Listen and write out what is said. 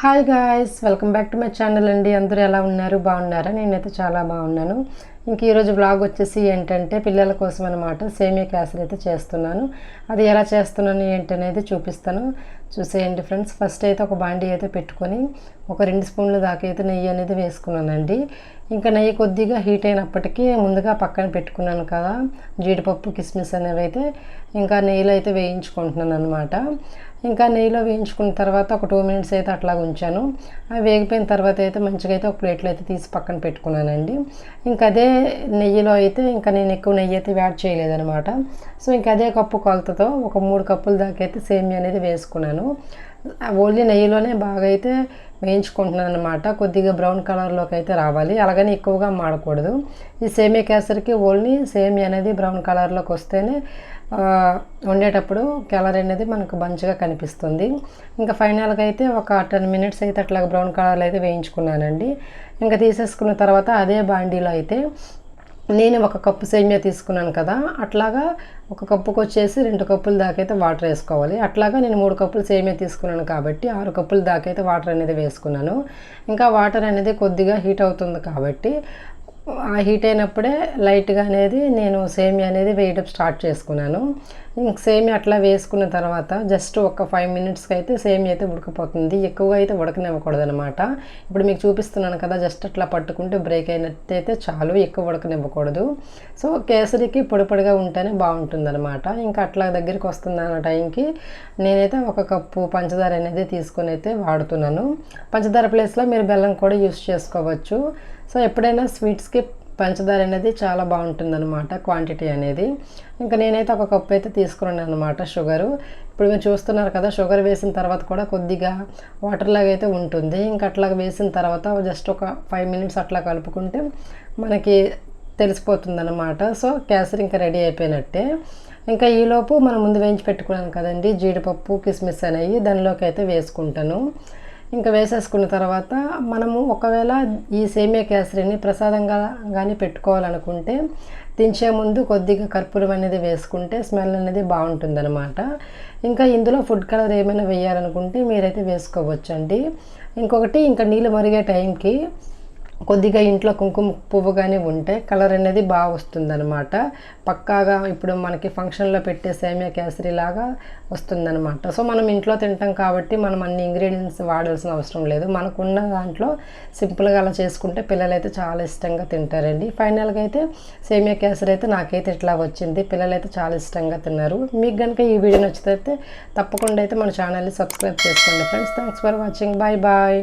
Hi guys welcome back to my channel అండి. అందరూ ఎలా ఉన్నారు? బాగున్నారా? నేనైతే చాలా బాగున్నాను. ఇంక ఈరోజు బ్లాగ్ వచ్చేసి ఏంటంటే పిల్లల కోసం అనమాట సేమియా క్యాసులు అయితే చేస్తున్నాను. అది ఎలా చేస్తున్నాను ఏంటనేది చూపిస్తాను. చూసేయండి ఫ్రెండ్స్. ఫస్ట్ అయితే ఒక బాండీ అయితే పెట్టుకొని ఒక రెండు స్పూన్ల దాకా అయితే నెయ్యి అనేది వేసుకున్నానండి. ఇంకా నెయ్యి కొద్దిగా హీట్ అయినప్పటికీ ముందుగా పక్కన పెట్టుకున్నాను కదా జీడిపప్పు కిస్మిస్ అనేవి అయితే ఇంకా నెయ్యిలో అయితే వేయించుకుంటున్నాను అనమాట ఇంకా నెయ్యిలో వేయించుకున్న తర్వాత ఒక టూ మినిట్స్ అయితే అట్లా ఉంచాను. అవి వేగిపోయిన తర్వాత అయితే మంచిగా అయితే ఒక ప్లేట్లో అయితే తీసి పక్కన పెట్టుకున్నానండి. ఇంకా అదే నెయ్యిలో అయితే ఇంకా నేను ఎక్కువ నెయ్యి అయితే యాడ్ చేయలేదనమాట సో ఇంకా అదే కప్పు కొలతతో ఒక మూడు కప్పుల దాకా అయితే సేమియా అనేది వేసుకున్నాను. ఓన్లీ నెయ్యిలోనే బాగా అయితే వేయించుకుంటున్నాను అనమాట కొద్దిగా బ్రౌన్ కలర్లోకి అయితే రావాలి. అలాగని ఎక్కువగా మాడకూడదు. ఈ సేమియా కేసరికి ఓన్లీ సేమియా అనేది బ్రౌన్ కలర్లోకి వస్తేనే వండేటప్పుడు కలర్ అనేది మనకు మంచిగా కనిపిస్తుంది. ఇంకా ఫైనల్గా అయితే ఒక టెన్ మినిట్స్ అయితే అట్లా బ్రౌన్ కలర్లో అయితే వేయించుకున్నానండి. ఇంకా తీసేసుకున్న తర్వాత అదే బాండీలో అయితే నేను ఒక కప్పు సేమియా తీసుకున్నాను కదా అట్లాగా ఒక కప్పుకు వచ్చేసి రెండు కప్పుల దాకైతే వాటర్ వేసుకోవాలి. అట్లాగా నేను మూడు కప్పులు సేమియా తీసుకున్నాను కాబట్టి ఆరు కప్పుల దాకైతే వాటర్ అనేది వేసుకున్నాను. ఇంకా వాటర్ అనేది కొద్దిగా హీట్ అవుతుంది కాబట్టి ఆ హీట్ అయినప్పుడే లైట్గా అనేది నేను సేమియా అనేది వేయడం స్టార్ట్ చేసుకున్నాను. ఇంక సేమియా అట్లా వేసుకున్న తర్వాత జస్ట్ ఒక ఫైవ్ మినిట్స్కి అయితే సేమియా అయితే ఉడకపోతుంది. ఎక్కువగా అయితే ఉడకనివ్వకూడదు అనమాట ఇప్పుడు మీకు చూపిస్తున్నాను కదా జస్ట్ అట్లా పట్టుకుంటే బ్రేక్ అయినట్టయితే చాలు ఎక్కువ ఉడకనివ్వకూడదు. సో కేసరికి పొడిపొడిగా ఉంటేనే బాగుంటుంది అనమాట ఇంకా అట్లా దగ్గరికి వస్తుంది అన్న టైంకి నేనైతే ఒక కప్పు పంచదార అనేది తీసుకొని అయితే వాడుతున్నాను. పంచదార ప్లేస్లో మీరు బెల్లం కూడా యూస్ చేసుకోవచ్చు. సో ఎప్పుడైనా స్వీట్స్కి పంచదార అనేది చాలా బాగుంటుందన్నమాట క్వాంటిటీ అనేది. ఇంకా నేనైతే ఒక కప్పు అయితే తీసుకున్నాను అనమాట షుగరు. ఇప్పుడు మీరు చూస్తున్నారు కదా షుగర్ వేసిన తర్వాత కూడా కొద్దిగా వాటర్ లాగా అయితే ఉంటుంది. ఇంకా అట్లా వేసిన తర్వాత జస్ట్ ఒక ఫైవ్ మినిట్స్ అట్లా కలుపుకుంటే మనకి తెలిసిపోతుందన్నమాట. సో కేసరి ఇంకా రెడీ అయిపోయినట్టే. ఇంకా ఈలోపు మనం ముందు వేయించి పెట్టుకున్నాను కదండి జీడిపప్పు కిస్మిస్ అనేవి. దానిలోకి అయితే వేసుకుంటాను. ఇంకా వేసేసుకున్న తర్వాత మనము ఒకవేళ ఈ సేమియా కేసరిని ప్రసాదంగా కానీ పెట్టుకోవాలనుకుంటే దించే ముందు కొద్దిగా కర్పూరం అనేది వేసుకుంటే స్మెల్ అనేది బాగుంటుంది అనమాట ఇంకా ఇందులో ఫుడ్ కలర్ ఏమైనా వేయాలనుకుంటే మీరైతే వేసుకోవచ్చండి. ఇంకొకటి ఇంకా నీళ్ళు మరిగే టైంకి కొద్దిగా ఇంట్లో కుంకుమ పువ్వు కానీ ఉంటే కలర్ అనేది బాగా వస్తుందన్నమాట. పక్కాగా ఇప్పుడు మనకి ఫంక్షన్లో పెట్టే సేమియా కేసరి లాగా వస్తుందన్నమాట. సో మనం ఇంట్లో తింటాం కాబట్టి మనం అన్ని ఇంగ్రీడియంట్స్ వాడాల్సిన అవసరం లేదు. మనకున్న దాంట్లో సింపుల్గా అలా చేసుకుంటే పిల్లలైతే చాలా ఇష్టంగా తింటారండి. ఫైనల్గా అయితే సేమియా కేసరి అయితే నాకైతే ఇట్లా వచ్చింది. పిల్లలైతే చాలా ఇష్టంగా తిన్నారు. మీకు కనుక ఈ వీడియో నచ్చితే తప్పకుండా అయితే మన ఛానల్ని సబ్స్క్రైబ్ చేసుకోండి friends thanks for watching bye bye